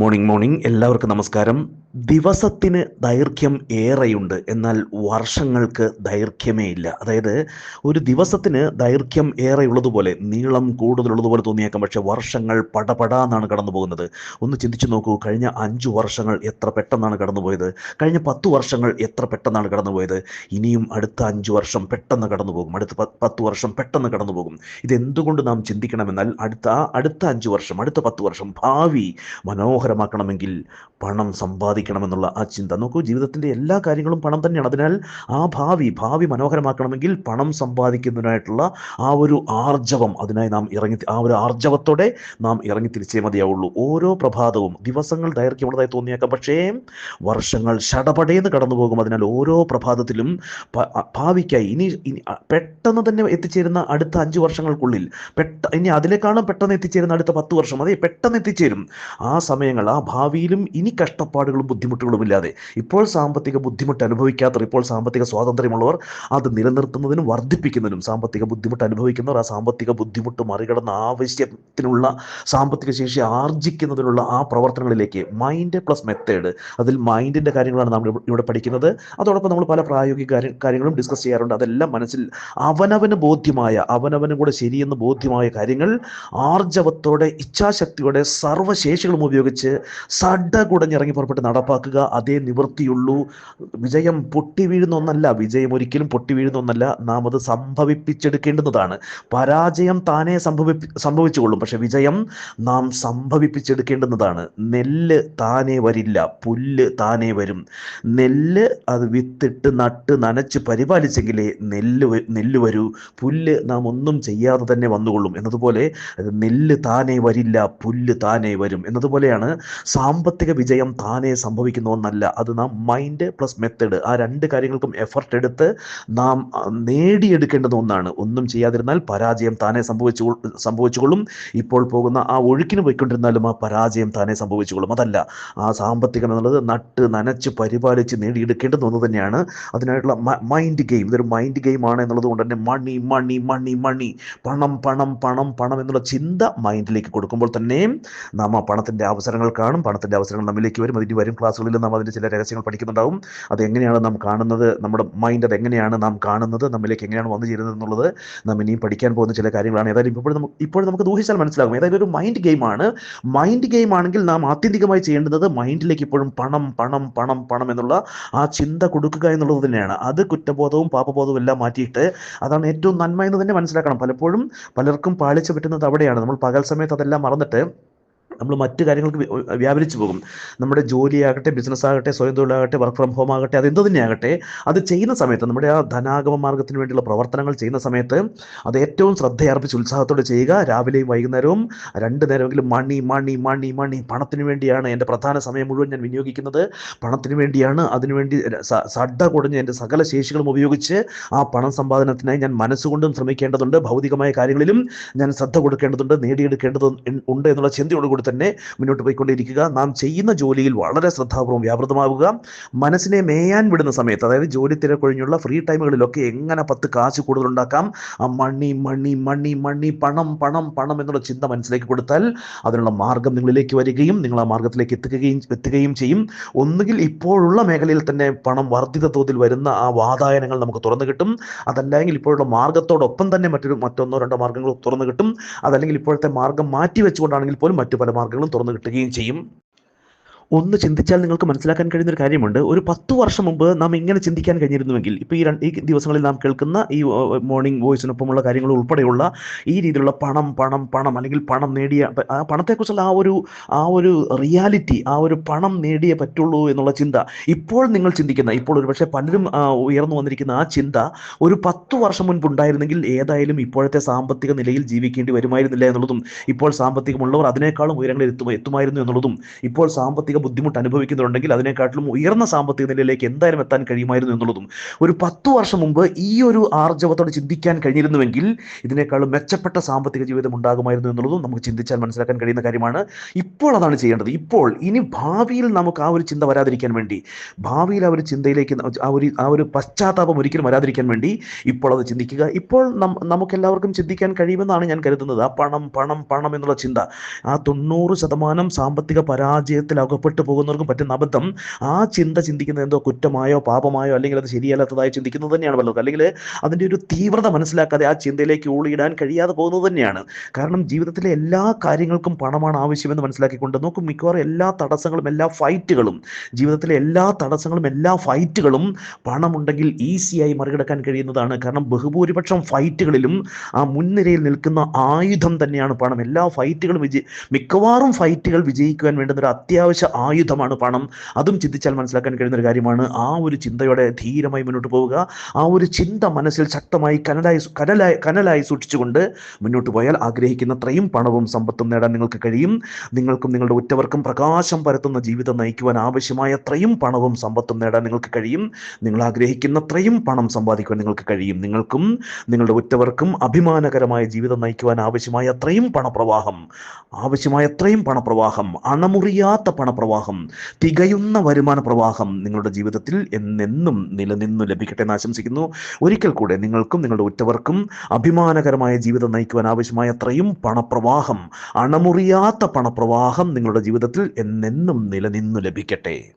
Morning morning എല്ലാവർക്കും നമസ്കാരം. ദിവസത്തിന് ദൈർഘ്യം ഏറെയുണ്ട്. എന്നാൽ വർഷങ്ങൾക്ക് ദൈർഘ്യമേ ഇല്ല അതായത് ഒരു ദിവസത്തിന് ദൈർഘ്യം ഏറെയുള്ളതുപോലെ നീളം കൂടുതലുള്ളതുപോലെ തോന്നിയേക്കാം. പക്ഷേ വർഷങ്ങൾ പടപടാന്നാണ് കടന്നു പോകുന്നത് ഒന്ന് ചിന്തിച്ചു നോക്കൂ കഴിഞ്ഞ അഞ്ചു വർഷങ്ങൾ എത്ര പെട്ടെന്നാണ് കടന്നുപോയത്? കഴിഞ്ഞ പത്ത് വർഷങ്ങൾ എത്ര പെട്ടെന്നാണ് കടന്നുപോയത്? ഇനിയും അടുത്ത അഞ്ചു വർഷം പെട്ടെന്ന് കടന്നു പോകും അടുത്ത പത്ത് വർഷം പെട്ടെന്ന് കടന്നു പോകും ഇതെന്തുകൊണ്ട് നാം ചിന്തിക്കണമെന്നാൽ അടുത്ത അടുത്ത അഞ്ചു വർഷം അടുത്ത പത്ത് വർഷം ഭാവി മനോഹരമാക്കണമെങ്കിൽ പണം സമ്പാദിക്കണമെന്നുള്ള ആ ചിന്ത. നോക്കൂ ജീവിതത്തിന്റെ എല്ലാ കാര്യങ്ങളും പണം തന്നെയാണ്. അതിനാൽ ആ ഭാവി ഭാവി മനോഹരമാക്കണമെങ്കിൽ പണം സമ്പാദിക്കുന്നതിനായിട്ടുള്ള ആ ഒരു ആർജവം അതിനായി നാം ഇറങ്ങി ആ ഒരു ആർജവത്തോടെ നാം ഇറങ്ങി തിരിച്ചേ മതിയാവുള്ളൂ. ഓരോ പ്രഭാതവും ദിവസങ്ങൾ ദൈർഘ്യമുള്ളതായി തോന്നിയേക്കാം. പക്ഷേ വർഷങ്ങൾ ഷടപടേന്ന് കടന്നു പോകും അതിനാൽ ഓരോ പ്രഭാതത്തിലും ഭാവിക്കായി ഇനി ഇനി പെട്ടെന്ന് തന്നെ എത്തിച്ചേരുന്ന അടുത്ത അഞ്ച് വർഷങ്ങൾക്കുള്ളിൽ പെട്ട ഇനി അതിലേക്കാളും പെട്ടെന്ന് എത്തിച്ചേരുന്ന അടുത്ത പത്ത് വർഷം അതെ പെട്ടെന്ന് എത്തിച്ചേരും. ആ സമയങ്ങൾ ആ ഭാവിയിലും ഇനി കഷ്ടപ്പാടുകളും ബുദ്ധിമുട്ടുകളും ഇല്ലാതെ ഇപ്പോൾ സാമ്പത്തിക ബുദ്ധിമുട്ട് അനുഭവിക്കാത്തവർ ഇപ്പോൾ സാമ്പത്തിക സ്വാതന്ത്ര്യമുള്ളവർ അത് നിലനിർത്തുന്നതിനും വർദ്ധിപ്പിക്കുന്നതിനും സാമ്പത്തിക ബുദ്ധിമുട്ട് അനുഭവിക്കുന്നവർ ആ സാമ്പത്തിക ബുദ്ധിമുട്ട് മറികടന്ന ആവശ്യത്തിനുള്ള സാമ്പത്തിക ശേഷി ആർജിക്കുന്നതിനുള്ള ആ പ്രവർത്തനങ്ങളിലേക്ക് മൈൻഡ് പ്ലസ് മെത്തേഡ്. അതിൽ മൈൻഡിന്റെ കാര്യങ്ങളാണ് നമ്മൾ ഇവിടെ- പഠിക്കുന്നത്. അതോടൊപ്പം നമ്മൾ പല പ്രായോഗിക കാര്യ- കാര്യങ്ങളും ഡിസ്കസ് ചെയ്യാറുണ്ട്. അതെല്ലാം മനസ്സിൽ അവനവന് ബോധ്യമായ അവനവന് കൂടെ ശരിയെന്ന് ബോധ്യമായ കാര്യങ്ങൾ ആർജവത്തോടെ ഇച്ഛാശക്തിയോടെ സർവശേഷികളും ഉപയോഗിച്ച് സഡ കുടഞ്ഞിറങ്ങി പുറപ്പെട്ട് നടപ്പാക്കുക. അതേ നിവൃത്തിയുള്ളൂ. വിജയം പൊട്ടി വീഴുന്ന ഒന്നല്ല. വിജയം ഒരിക്കലും പൊട്ടി വീഴുന്ന ഒന്നല്ല. നാം അത് സംഭവിപ്പിച്ചെടുക്കേണ്ടുന്നതാണ്. പരാജയം താനേ സംഭവി സംഭവിച്ചുകൊള്ളും. പക്ഷെ വിജയം നാം സംഭവിപ്പിച്ചെടുക്കേണ്ടുന്നതാണ്. നെല്ല് താനേ വരില്ല. പുല്ല് താനേ വരും. നെല്ല് അത് വിത്തിട്ട് നട്ട് നനച്ച് പരിപാലിച്ചെങ്കിലേ നെല്ല് നെല്ല് വരൂ. പുല്ല് നാം ഒന്നും ചെയ്യാതെ തന്നെ വന്നുകൊള്ളും. എന്നതുപോലെ നെല്ല് താനേ വരില്ല. പുല്ല് താനേ വരും. എന്നതുപോലെയാണ് സാമ്പത്തിക വിജയം താനേ സംഭവിക്കുന്ന ഒന്നല്ല അത് നാം മൈൻഡ് പ്ലസ് മെത്തേഡ് ആ രണ്ട് കാര്യങ്ങൾക്കും എഫർട്ട് എടുത്ത് നാം നേടിയെടുക്കേണ്ടത് ഒന്നാണ്. ഒന്നും ചെയ്യാതിരുന്നാൽ പരാജയം താനേ സംഭവിച്ചു സംഭവിച്ചുകൊള്ളും. ഇപ്പോൾ പോകുന്ന ആ ഒഴുക്കിന് പോയിക്കൊണ്ടിരുന്നാലും ആ പരാജയം താനേ സംഭവിച്ചുകൊള്ളും. അതല്ല ആ സാമ്പത്തികം എന്നുള്ളത് നട്ട് നനച്ച് പരിപാലിച്ച് നേടിയെടുക്കേണ്ടുന്ന ഒന്ന് തന്നെയാണ്. അതിനായിട്ടുള്ള മൈൻഡ് ഗെയിം ഇതൊരു മൈൻഡ് ഗെയിമാണ് എന്നുള്ളത് കൊണ്ട് തന്നെ മണി മണി മണി മണി പണം പണം പണം പണം എന്നുള്ള ചിന്ത മൈൻഡിലേക്ക് കൊടുക്കുമ്പോൾ തന്നെ നാം ആ പണത്തിന്റെ അവസരങ്ങൾ കാണും. പണത്തിന്റെ അവസരങ്ങൾ നമ്മിലേക്ക് വരും. അതിന് വരും. ക്ലാസ്സുകളിൽ നാം അതിന്റെ ചില രഹസ്യങ്ങൾ പഠിക്കുന്നുണ്ടാവും. അത് എങ്ങനെയാണ് നാം കാണുന്നത്? നമ്മുടെ മൈൻഡ് അത് എങ്ങനെയാണ് നാം കാണുന്നത്? നമ്മിലേക്ക് എങ്ങനെയാണ് വന്നു ചേരുന്നത് എന്നുള്ളത് നാം ഇനിയും പഠിക്കാൻ പോകുന്ന ചില കാര്യങ്ങളാണ്. ഏതായാലും ഇപ്പോൾ നമുക്ക് ഇപ്പോൾ നമുക്ക് ദൂഹിച്ചാൽ മനസ്സിലാകും. ഏതായാലും ഒരു മൈൻഡ് ഗെയിമാണ് മൈൻഡ് ഗെയിം ആണെങ്കിൽ നാം ആത്യന്തികമായി ചെയ്യേണ്ടത് മൈൻഡിലേക്ക് ഇപ്പോഴും പണം പണം പണം പണം എന്നുള്ള ആ ചിന്ത കൊടുക്കുക എന്നുള്ളത് തന്നെയാണ്. അത് കുറ്റബോധവും പാപബോധവും എല്ലാം മാറ്റിയിട്ട് അതാണ് ഏറ്റവും നന്മ എന്ന് തന്നെ മനസ്സിലാക്കണം. പലപ്പോഴും പലർക്കും പാളിച്ച പറ്റുന്നത് അവിടെയാണ്. നമ്മൾ പകൽ സമയത്ത് അതെല്ലാം മറന്നിട്ട് നമ്മൾ മറ്റു കാര്യങ്ങൾക്ക് വ്യ- വ്യാപരിച്ചു പോകും. നമ്മുടെ ജോലിയാകട്ടെ ബിസിനസ് ആകട്ടെ സ്വയം തൊഴിലാകട്ടെ വർക്ക് ഫ്രം ഹോം ആകട്ടെ അത് എന്ത് തന്നെയാകട്ടെ അത് ചെയ്യുന്ന സമയത്ത് നമ്മുടെ ആ ധനാഗമ മാർഗത്തിന് വേണ്ടിയുള്ള പ്രവർത്തനങ്ങൾ ചെയ്യുന്ന സമയത്ത് അത് ഏറ്റവും ശ്രദ്ധയർപ്പിച്ച് ഉത്സാഹത്തോടെ ചെയ്യുക. രാവിലെയും വൈകുന്നേരവും രണ്ട് നേരമെങ്കിലും മണി മണി മണി മണി. പണത്തിന് വേണ്ടിയാണ് എന്റെ പ്രധാന സമയം മുഴുവൻ ഞാൻ വിനിയോഗിക്കുന്നത്. പണത്തിന് വേണ്ടിയാണ് അതിനുവേണ്ടി സഡ കുടഞ്ഞ് എന്റെ സകല ശേഷികളും ഉപയോഗിച്ച് ആ പണം സമ്പാദനത്തിനായി ഞാൻ മനസ്സുകൊണ്ടും ശ്രമിക്കേണ്ടതുണ്ട്. ഭൗതികമായ കാര്യങ്ങളിലും ഞാൻ ശ്രദ്ധ കൊടുക്കേണ്ടതുണ്ട് നേടിയെടുക്കേണ്ടത് ഉണ്ട് എന്നുള്ള ചിന്തയോടുകൂടി തന്നെ മുന്നോട്ട് പോയിക്കൊണ്ടിരിക്കുക. നാം ചെയ്യുന്ന ജോലിയിൽ വളരെ ശ്രദ്ധാപൂർവം വ്യാപൃതമാവുക. മനസ്സിനെ മേയാൻ വിടുന്ന സമയത്ത് അതായത് ജോലി തിരക്കൊഴിഞ്ഞുള്ള ഫ്രീ ടൈമുകളിലൊക്കെ എങ്ങനെ പത്ത് കാശ് കൂടുതലുണ്ടാക്കാം? ആ മണി മണി മണി മണി പണം പണം പണം എന്നുള്ള ചിന്ത മനസ്സിലേക്ക് കൊടുത്താൽ അതിനുള്ള മാർഗം നിങ്ങളിലേക്ക് വരികയും നിങ്ങൾ ആ മാർഗത്തിലേക്ക് എത്തുകയും എത്തുകയും ചെയ്യും. ഒന്നുകിൽ ഇപ്പോഴുള്ള മേഖലയിൽ തന്നെ പണം വർദ്ധിത തോതിൽ വരുന്ന ആ വാതായനങ്ങൾ നമുക്ക് തുറന്നു കിട്ടും. അതല്ലെങ്കിൽ ഇപ്പോഴുള്ള മാർഗത്തോടൊപ്പം തന്നെ മറ്റൊരു മറ്റൊന്നോ രണ്ടോ മാർഗങ്ങൾ തുറന്നു കിട്ടും. അതല്ലെങ്കിൽ ഇപ്പോഴത്തെ മാർഗം മാറ്റി വെച്ചുകൊണ്ടാണെങ്കിൽ പോലും മറ്റു പല മാർഗങ്ങളും തുറന്നു കിട്ടുകയും ചെയ്യും. ഒന്ന് ചിന്തിച്ചാൽ നിങ്ങൾക്ക് മനസ്സിലാക്കാൻ കഴിയുന്ന ഒരു കാര്യമുണ്ട്. ഒരു പത്ത് വർഷം മുമ്പ് നാം ഇങ്ങനെ ചിന്തിക്കാൻ കഴിഞ്ഞിരുന്നുവെങ്കിൽ ഇപ്പോൾ ഈ ഈ ദിവസങ്ങളിൽ നാം കേൾക്കുന്ന ഈ മോർണിംഗ് വോയിസിനൊപ്പമുള്ള കാര്യങ്ങൾ ഉൾപ്പെടെയുള്ള ഈ രീതിയിലുള്ള പണം പണം പണം അല്ലെങ്കിൽ പണം നേടിയ ആ പണത്തെക്കുറിച്ചുള്ള ആ ഒരു ആ ഒരു റിയാലിറ്റി ആ ഒരു പണം നേടിയേ പറ്റുള്ളൂ എന്നുള്ള ചിന്ത ഇപ്പോൾ നിങ്ങൾ ചിന്തിക്കുന്ന ഇപ്പോൾ ഒരു പക്ഷേ പലരും ഉയർന്നു വന്നിരിക്കുന്ന ആ ചിന്ത ഒരു പത്ത് വർഷം മുൻപ് ഉണ്ടായിരുന്നെങ്കിൽ ഏതായാലും ഇപ്പോഴത്തെ സാമ്പത്തിക നിലയിൽ ജീവിക്കേണ്ടി വരുമായിരുന്നില്ല എന്നുള്ളതും ഇപ്പോൾ സാമ്പത്തികമുള്ളവർ അതിനേക്കാളും ഉയരങ്ങളിൽ എത്തും എത്തുമായിരുന്നു എന്നുള്ളതും ഇപ്പോൾ സാമ്പത്തിക സാമ്പത്തിക ബുദ്ധിമുട്ട് അനുഭവിക്കുന്നുണ്ടെങ്കിൽ അതിനെക്കാട്ടിലും ഉയർന്ന സാമ്പത്തിക നിലയിലേക്ക് എന്തായാലും എത്താൻ കഴിയുമായിരുന്നു എന്നുള്ളതും ഒരു പത്തു വർഷം മുമ്പ് ഈ ഒരു ആർജവത്തോടെ ചിന്തിക്കാൻ കഴിഞ്ഞിരുന്നുവെങ്കിൽ ഇതിനേക്കാളും മെച്ചപ്പെട്ട സാമ്പത്തിക ജീവിതം ഉണ്ടാകുമായിരുന്നു എന്നുള്ളതും നമുക്ക് ചിന്തിച്ചാൽ മനസ്സിലാക്കാൻ കഴിയുന്ന കാര്യമാണ്. ഇപ്പോൾ അതാണ് ചെയ്യേണ്ടത്. ഇപ്പോൾ ഇനി ഭാവിയിൽ നമുക്ക് ആ ഒരു ചിന്ത വരാതിരിക്കാൻ വേണ്ടി ഭാവിയിൽ ആ ഒരു ചിന്തയിലേക്ക് ആ ഒരു ആ ഒരു പശ്ചാത്താപം ഒരിക്കലും വരാതിരിക്കാൻ വേണ്ടി ഇപ്പോൾ അത് ചിന്തിക്കുക. ഇപ്പോൾ നമുക്ക് നമുക്കെല്ലാവർക്കും ചിന്തിക്കാൻ കഴിയുമെന്നാണ് ഞാൻ കരുതുന്നത്. ആ പണം പണം പണം എന്നുള്ള ചിന്ത ആ തൊണ്ണൂറ് ശതമാനം സാമ്പത്തിക പരാജയത്തിൽ അകപ്പെട്ടു പോകുന്നവർക്കും പറ്റുന്ന അബദ്ധം. ആ ചിന്ത ചിന്തിക്കുന്നത് എന്തോ കുറ്റമായോ പാപമായോ അല്ലെങ്കിൽ അത് ശരിയല്ലാത്തതായോ ചിന്തിക്കുന്നത് തന്നെയാണ് പലർക്കും. അല്ലെങ്കിൽ അതിന്റെ ഒരു തീവ്രത മനസ്സിലാക്കാതെ ആ ചിന്തയിലേക്ക് ഊളിയിടാൻ കഴിയാതെ പോകുന്നത് തന്നെയാണ്. കാരണം ജീവിതത്തിലെ എല്ലാ കാര്യങ്ങൾക്കും പണമാണ് ആവശ്യമെന്ന് മനസ്സിലാക്കിക്കൊണ്ട് നോക്കും. മിക്കവാറും എല്ലാ തടസ്സങ്ങളും എല്ലാ ഫൈറ്റുകളും ജീവിതത്തിലെ എല്ലാ തടസ്സങ്ങളും എല്ലാ ഫൈറ്റുകളും പണമുണ്ടെങ്കിൽ ഈസിയായി മറികടക്കാൻ കഴിയുന്നതാണ്. കാരണം ബഹുഭൂരിപക്ഷം ഫൈറ്റുകളിലും ആ മുൻനിരയിൽ നിൽക്കുന്ന ആയുധം തന്നെയാണ് പണം. എല്ലാ ഫൈറ്റുകളും വിജയി മിക്കവാറും ഫൈറ്റുകൾ വിജയിക്കുവാൻ വേണ്ടുന്ന ഒരു അത്യാവശ്യ ആയുധമാണ് പണം. അതും ചിന്തിച്ചാൽ മനസ്സിലാക്കാൻ കഴിയുന്ന ഒരു കാര്യമാണ്. ആ ഒരു ചിന്തയോടെ ധീരമായി മുന്നോട്ട് പോവുക. ആ ഒരു ചിന്ത മനസ്സിൽ ശക്തമായി കനലായി കനലായി കനലായി സൂക്ഷിച്ചുകൊണ്ട് മുന്നോട്ട് പോയാൽ ആഗ്രഹിക്കുന്നത്രയും പണവും സമ്പത്തും നേടാൻ നിങ്ങൾക്ക് കഴിയും. നിങ്ങൾക്കും നിങ്ങളുടെ ഉറ്റവർക്കും പ്രകാശം പരത്തുന്ന ജീവിതം നയിക്കുവാൻ ആവശ്യമായ അത്രയും പണവും സമ്പത്തും നേടാൻ നിങ്ങൾക്ക് കഴിയും. നിങ്ങൾ ആഗ്രഹിക്കുന്നത്രയും പണം സമ്പാദിക്കുവാൻ നിങ്ങൾക്ക് കഴിയും. നിങ്ങൾക്കും നിങ്ങളുടെ ഉറ്റവർക്കും അഭിമാനകരമായ ജീവിതം നയിക്കുവാൻ ആവശ്യമായ അത്രയും പണപ്രവാഹം. ആവശ്യമായ അത്രയും പണപ്രവാഹം. അണമുറിയാത്ത പണപ്രവാഹം. തികയുന്ന വരുമാന പ്രവാഹം നിങ്ങളുടെ ജീവിതത്തിൽ എന്നെന്നും നിലനിന്നു ലഭിക്കട്ടെ എന്ന് ആശംസിക്കുന്നു. ഒരിക്കൽ കൂടെ നിങ്ങൾക്കും നിങ്ങളുടെ ഉറ്റവർക്കും അഭിമാനകരമായ ജീവിതം നയിക്കുവാൻ ആവശ്യമായ അത്രയും പണപ്രവാഹം അണമുറിയാത്ത പണപ്രവാഹം നിങ്ങളുടെ ജീവിതത്തിൽ എന്നെന്നും നിലനിന്നു ലഭിക്കട്ടെ.